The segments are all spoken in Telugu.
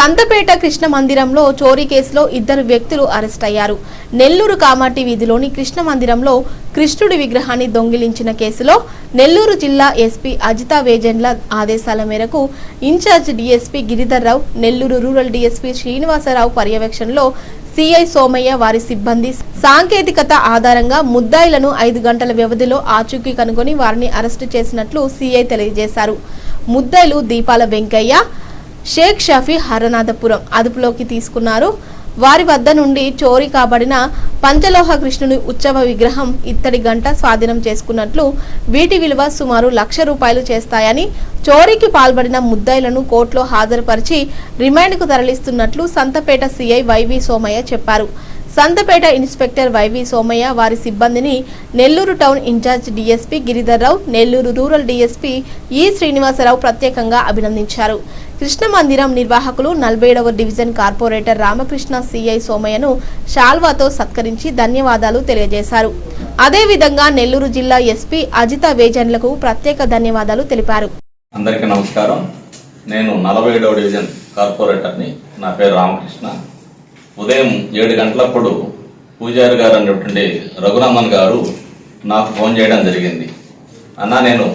సంతపేట కృష్ణ మందిరంలో చోరీ కేసులో ఇద్దరు వ్యక్తులు అరెస్ట్ అయ్యారు. నెల్లూరు కామాటి వీధిలోని కృష్ణ మందిరంలో కృష్ణుడి విగ్రహాన్ని దొంగిలించిన కేసులో నెల్లూరు జిల్లా ఎస్పీ అజితా వేజెండ్ల ఆదేశాల మేరకు incharge DSP Giridhar Rao Nellore rural DSP Srinivasarao పర్యవేక్షణలో సిఐ సోమయ్య వారి సిబ్బంది సాంకేతికత ఆధారంగా ముద్దాయిలను ఐదు గంటల వ్యవధిలో ఆచూకీ కనుగొని వారిని అరెస్టు చేసినట్లు సిఐ తెలియజేశారు. ముద్దాయిలు దీపాల వెంకయ్య షేక్ షఫీ హరనాథపురం అదుపులోకి తీసుకున్నారు. వారి వద్ద నుండి చోరీ కాబడిన పంచలోహ కృష్ణుని ఉత్సవ విగ్రహం ఇత్తడి గంట స్వాధీనం చేసుకున్నట్లు వీటి విలువ సుమారు లక్ష రూపాయలు చేస్తాయని చోరీకి పాల్పడిన ముద్దాయిలను కోర్టులో హాజరుపరిచి రిమాండ్కు తరలిస్తున్నట్లు సంతపేట సీఐ వైవి సోమయ్య చెప్పారు. Santhapeta inspector Y V Somaiah వారి సిబ్బందిని Nellore town incharge DSP Giridharrao Nellore rural DSP ఈ శ్రీనివాసరావు ప్రత్యేకంగా అభినందించారు. కృష్ణ మందిరం నిర్వాహకులు నలభైడవ డివిజన్ కార్పొరేటర్ రామకృష్ణ సిఐ సోమయ్యను షాల్వాతో సత్కరించి ధన్యవాదాలు తెలియజేశారు. అదేవిధంగా నెల్లూరు జిల్లా ఎస్పీ అజిత వేజన్లకు ప్రత్యేక ధన్యవాదాలు తెలిపారు. అందరికీ నమస్కారం. నేను నలభై డివిజన్ కార్పొరేటర్ని నా పేరు రామకృష్ణ. ఉదయం ఏడు గంటలప్పుడు పూజారి గారు అన్నటువంటి రఘురామన్ గారు నాకు ఫోన్ చేయడం జరిగింది. అన్న నేను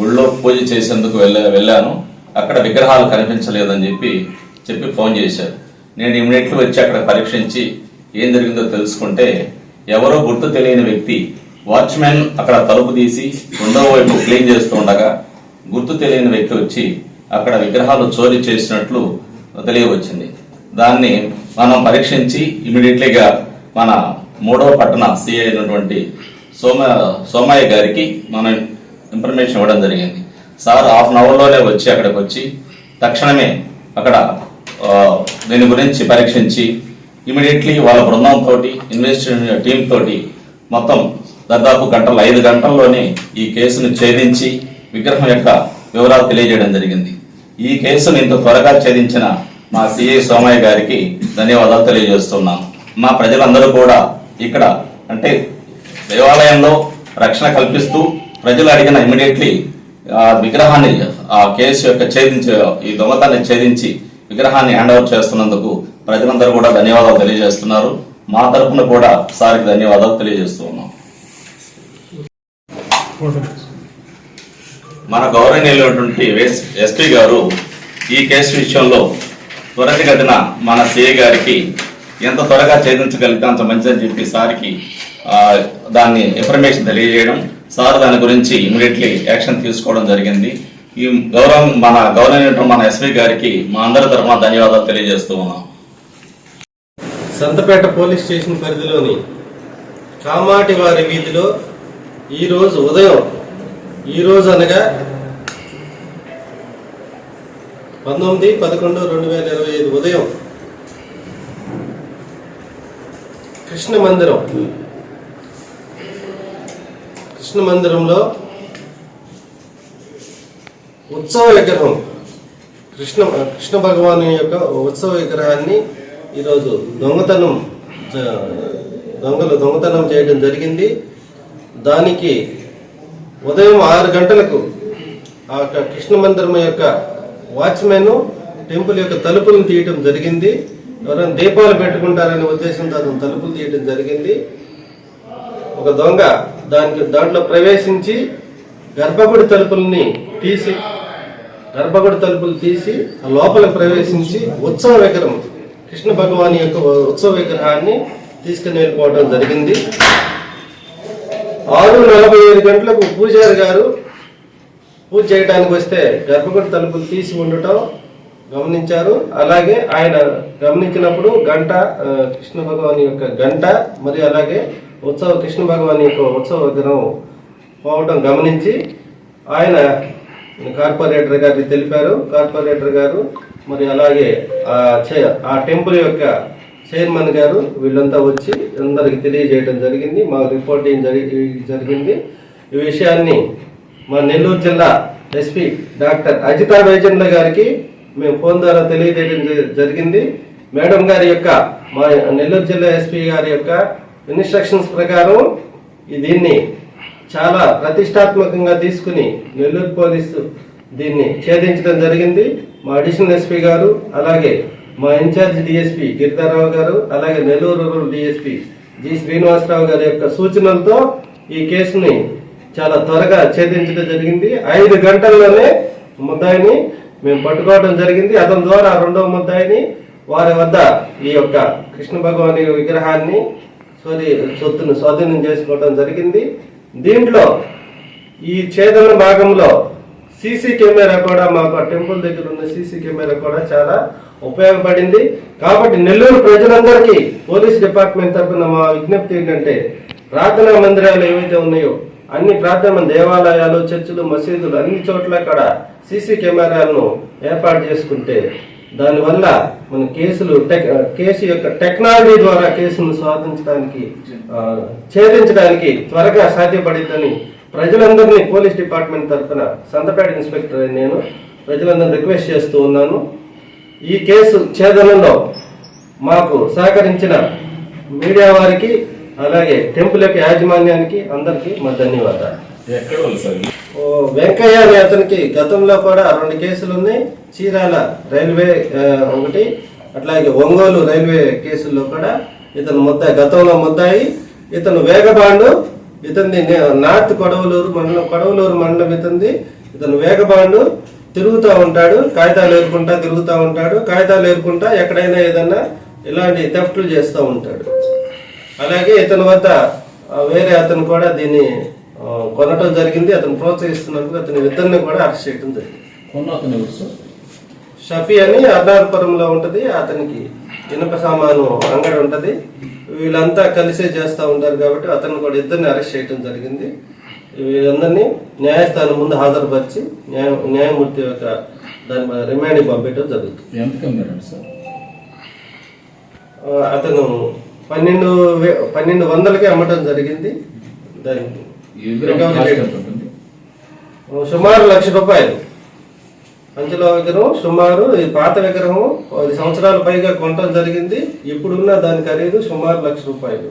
గుళ్ళో పూజ చేసేందుకు వెళ్ళా వెళ్ళాను. అక్కడ విగ్రహాలు కనిపించలేదని చెప్పి చెప్పి ఫోన్ చేశారు. నేను ఇమీడియట్లీ వచ్చి అక్కడ పరీక్షించి ఏం జరిగిందో తెలుసుకుంటే ఎవరో గుర్తు తెలియని వ్యక్తి వాచ్మెన్ అక్కడ తలుపు తీసి రెండవ వైపు క్లీన్ చేస్తూ ఉండగా గుర్తు తెలియని వ్యక్తి వచ్చి అక్కడ విగ్రహాలు చోరీ చేసినట్లు తెలియవచ్చింది. దాన్ని మనం పరీక్షించి ఇమీడియట్లీగా మన మూడవ పట్టణ సిఐ అయినటువంటి సోమ సోమయ్య గారికి మనం ఇన్ఫర్మేషన్ ఇవ్వడం జరిగింది. సార్ హాఫ్ అన్ అవర్లోనే వచ్చి అక్కడికి వచ్చి తక్షణమే అక్కడ దీని గురించి పరీక్షించి ఇమీడియట్లీ వాళ్ళ బృందంతో ఇన్వెస్టిగేషన్ టీం తోటి మొత్తం దాదాపు గంటలు ఐదు గంటల్లోనే ఈ కేసును ఛేదించి విగ్రహం యొక్క వివరాలు తెలియజేయడం జరిగింది. ఈ కేసును ఇంత త్వరగా ఛేదించిన మా సిఐ సోమయ్య గారికి ధన్యవాదాలు తెలియజేస్తున్నాను మా ప్రజలందరూ కూడా ఇక్కడ అంటే దేవాలయంలో రక్షణ కల్పిస్తూ ప్రజలు అడిగిన ఇమీడియట్లీ ఆ విగ్రహాన్ని ఆ కేసు యొక్క ఛేదించే ఈ దొంగతాన్ని ఛేదించి విగ్రహాన్ని హ్యాండ్ ఓవర్ చేస్తున్నందుకు ప్రజలందరూ కూడా ధన్యవాదాలు తెలియజేస్తున్నారు. మా తరపున కూడా సార్కి ధన్యవాదాలు తెలియజేస్తూ ఉన్నాం మన గౌరవనీయులైనటువంటి ఎస్పీ గారు ఈ కేసు విషయంలో త్వరతిగతిన మన సిఏ గారికి ఎంత త్వరగా ఛేదించగలిగితే అంత మంచిదని చెప్పి సార్కి దాన్ని ఇన్ఫర్మేషన్ తెలియజేయడం. సార్ దాని గురించి ఇమీడియట్లీ యాక్షన్ తీసుకోవడం జరిగింది. ఈ గౌరవం మన గౌరవనీయులు మన ఎస్పీ గారికి మా అందరి తరఫున ధన్యవాదాలు తెలియజేస్తూ ఉన్నాం. సంతపేట పోలీస్ స్టేషన్ పరిధిలోని కామాటి వారి వీధిలో ఈరోజు ఉదయం ఈరోజు అనగా పంతొమ్మిది పదకొండు రెండు వేల ఇరవై ఐదు ఉదయం కృష్ణ మందిరం. కృష్ణ మందిరంలో ఉత్సవ విగ్రహం కృష్ణ కృష్ణ భగవాను యొక్క ఉత్సవ విగ్రహాన్ని ఈరోజు దొంగతనం దొంగలు దొంగతనం చేయడం జరిగింది. దానికి ఉదయం ఆరు గంటలకు ఆ యొక్క కృష్ణ మందిరం యొక్క వాచ్మెన్ టెంపుల్ యొక్క తలుపులను తీయటం జరిగింది. ఎవరైనా దీపాలు పెట్టుకుంటారనే ఉద్దేశంతో అతను తలుపులు తీయటం జరిగింది. ఒక దొంగ దానికి దాంట్లో ప్రవేశించి గర్భగుడి తలుపుల్ని తీసి గర్భగుడి తలుపులు తీసి ఆ లోపల ప్రవేశించి ఉత్సవ విగ్రహం కృష్ణ భగవాన్ యొక్క ఉత్సవ విగ్రహాన్ని తీసుకుని వెళ్ళిపోవడం జరిగింది. ఆరు నలభై ఐదు గంటలకు పూజారి గారు పూజ చేయడానికి వస్తే గర్భగుడి తలుపులు తీసి ఉండటం గమనించారు. అలాగే ఆయన గమనించినప్పుడు గంట కృష్ణ భగవాన్ యొక్క గంట మరియు అలాగే ఉత్సవ కృష్ణ భగవాన్ యొక్క ఉత్సవ విగ్రహం పోవటం గమనించి ఆయన కార్పొరేటర్ గారికి తెలిపారు. కార్పొరేటర్ గారు మరి అలాగే ఆ ఆ టెంపుల్ యొక్క చైర్మన్ గారు వీళ్ళంతా వచ్చి అందరికి తెలియజేయడం జరిగింది. మాకు రిపోర్టింగ్ జరిగింది. ఈ విషయాన్ని మా నెల్లూరు జిల్లా ఎస్పీ డాక్టర్ అజితా వైజండ్ల గారికి మేము ఫోన్ ద్వారా తెలియజేయడం జ- జరిగింది. మేడం గారి యొక్క మా నెల్లూరు జిల్లా ఎస్పీ గారి యొక్క ఇన్స్ట్రక్షన్స్ ప్రకారం దీన్ని చాలా ప్రతిష్టాత్మకంగా తీసుకుని నెల్లూరు పోలీసు దీన్ని ఛేదించడం జరిగింది. మా అడిషనల్ ఎస్పీ గారు అలాగే మా ఇన్ఛార్జ్ డిఎస్పీ గిరిధారావు గారు అలాగే Nellore rural DSP G Srinivasarao గారి యొక్క సూచనలతో ఈ కేసుని చాలా త్వరగా ఛేదించడం జరిగింది. ఐదు గంటల్లోనే ముద్దాయిని మేము పట్టుకోవడం జరిగింది. అతని ద్వారా రెండవ ముద్దాయిని వారి వద్ద ఈ యొక్క కృష్ణ భగవాని విగ్రహాన్ని సోది సొత్తును స్వాధీనం చేసుకోవడం జరిగింది. దీంట్లో ఈ ఛేదన భాగంలో సీసీ కెమెరా కూడా మాకు ఆ టెంపుల్ దగ్గర ఉన్న సీసీ కెమెరా కూడా చాలా ఉపయోగపడింది. కాబట్టి నెల్లూరు ప్రజలందరికీ పోలీస్ డిపార్ట్మెంట్ తరఫున మా విజ్ఞప్తి ఏంటంటే ప్రార్థనా మందిరాలు ఏవైతే ఉన్నాయో అన్ని ప్రార్థన దేవాలయాలు చర్చిలు మసీదులు అన్ని చోట్ల అక్కడ సీసీ కెమెరాలను ఏర్పాటు చేసుకుంటే దానివల్ల మన కేసులు టెక్ కేసు యొక్క టెక్నాలజీ ద్వారా కేసును సాధించడానికి ఛేదించడానికి త్వరగా సాధ్యపడిద్దని ప్రజలందరినీ పోలీస్ డిపార్ట్మెంట్ తరఫున సంతపేట ఇన్స్పెక్టర్ నేను ప్రజలందరినీ రిక్వెస్ట్ చేస్తూ ఉన్నాను. ఈ కేసు ఛేదనలో మాకు సహకరించిన మీడియా వారికి అలాగే టెంపుల్ యొక్క యాజమాన్యానికి అందరికీ మా ధన్యవాదాలు. వెంకయ్య అనే అతనికి గతంలో కూడా రెండు కేసులు ఉన్నాయి. చీరాల రైల్వే ఒకటి అట్లాగే ఒంగోలు రైల్వే కేసుల్లో కూడా ఇతను ముద్ద గతంలో ముద్దాయి. ఇతను వేగబాండు ఇతని నార్త్ కొడవలూరు మండలం కొడవలూరు మండలం ఇతంది ఇతను వేగబాండు తిరుగుతూ ఉంటాడు కాగితాలు ఏరుకుంటా తిరుగుతూ ఉంటాడు. కాగితాలు ఏరుకుంటా ఎక్కడైనా ఏదన్నా ఇలాంటి థెఫ్ట్లు చేస్తూ ఉంటాడు. అలాగే ఇతని వద్ద వేరే అతను కూడా దీన్ని కొనటం జరిగింది. అతను ప్రోత్సహిస్తున్నందుకు అతని ఇద్దరిని కూడా అరెస్ట్ చేయడం జరిగింది. కొన్న షఫీ అని అర్నాథపురంలో ఉంటది. అతనికి ఇనుప సామాను అంగడి ఉంటది. వీళ్ళంతా కలిసే చేస్తూ ఉంటారు కాబట్టి అతను కూడా ఇద్దరిని అరెస్ట్ చేయడం జరిగింది. వీళ్ళందరినీ న్యాయస్థానం ముందు హాజరుపరిచి న్యాయ న్యాయమూర్తి యొక్క దాని రిమాండ్కి పంపించడం జరుగుతుంది. ఎంత సార్? అతను పన్నెండు పన్నెండు వందలకి అమ్మటం జరిగింది. సుమారు లక్ష రూపాయలు. పంచలో విగ్రహం సుమారు ఈ పాత విగ్రహం పది సంవత్సరాల పైగా కొనటం జరిగింది. ఇప్పుడున్న దాని ఖరీదు సుమారు లక్ష రూపాయలు.